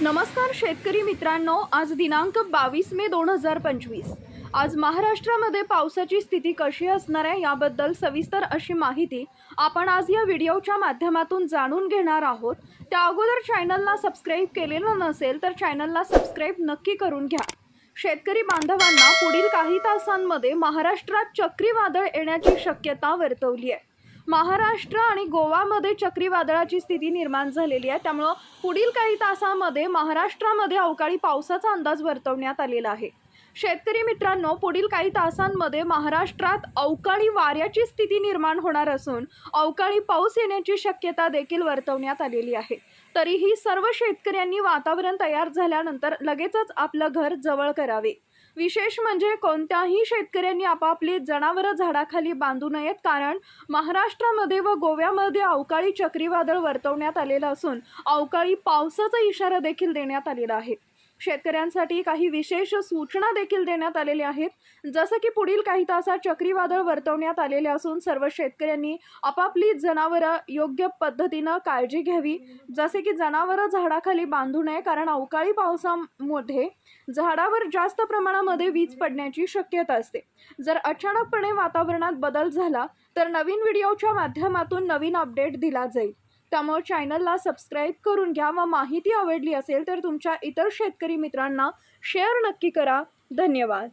नमस्कार शेतकरी मित्रांनो आज दिनांक बावीस मे दोन हजार पंचवीस. आज महाराष्ट्रामध्ये पावसाची स्थिती कशी असणार आहे याबद्दल सविस्तर अशी माहिती आपण आज या व्हिडिओच्या माध्यमातून जाणून घेणार आहोत. त्या अगोदर चॅनलला सबस्क्राईब केलेलं नसेल तर चॅनलला सबस्क्राईब नक्की करून घ्या. शेतकरी बांधवांना पुढील काही तासांमध्ये महाराष्ट्रात चक्रीवादळ येण्याची शक्यता वर्तवली आहे. महाराष्ट्र आणि गोवामध्ये चक्रीवादळाची स्थिती निर्माण झालेली आहे. त्यामुळं पुढील काही तासामध्ये महाराष्ट्रामध्ये अवकाळी पावसाचा अंदाज वर्तवण्यात आलेला आहे. शेतकरी मित्रांनो पुढील काही तासांमध्ये महाराष्ट्रात अवकाळी वाऱ्याची स्थिती निर्माण होणार असून अवकाळी पाऊस येण्याची शक्यता देखील वर्तवण्यात आलेली आहे. तरीही सर्व शेतकऱ्यांनी वातावरण तयार झाल्यानंतर लगेचच आपलं घर जवळ करावे. विशेष म्हणजे कोणत्याही शेतकऱ्यांनी आपापली जनावरं झाडाखाली बांधू नयेत कारण महाराष्ट्रामध्ये व गोव्यामध्ये अवकाळी चक्रीवादळ वर्तवण्यात आलेलं असून अवकाळी पावसाचा इशारा देखील देण्यात आलेला आहे. शेतकऱ्यांसाठी काही विशेष सूचना देखील देण्यात आलेल्या आहेत. जसं की पुढील काही तासात चक्रीवादळ वर्तवण्यात आलेले असून सर्व शेतकऱ्यांनी आपापली जनावरं योग्य पद्धतीनं काळजी घ्यावी. जसे की जनावरं झाडाखाली बांधू नये कारण अवकाळी पावसामध्ये झाडावर जास्त प्रमाणामध्ये वीज पडण्याची शक्यता असते. जर अचानकपणे वातावरणात बदल झाला तर नवीन व्हिडिओच्या माध्यमातून नवीन अपडेट दिला जाईल. त्यामुळे चॅनलला सबस्क्राईब करून घ्या. व माहिती आवडली असेल तर तुमच्या इतर शेतकरी मित्रांना शेअर नक्की करा. धन्यवाद.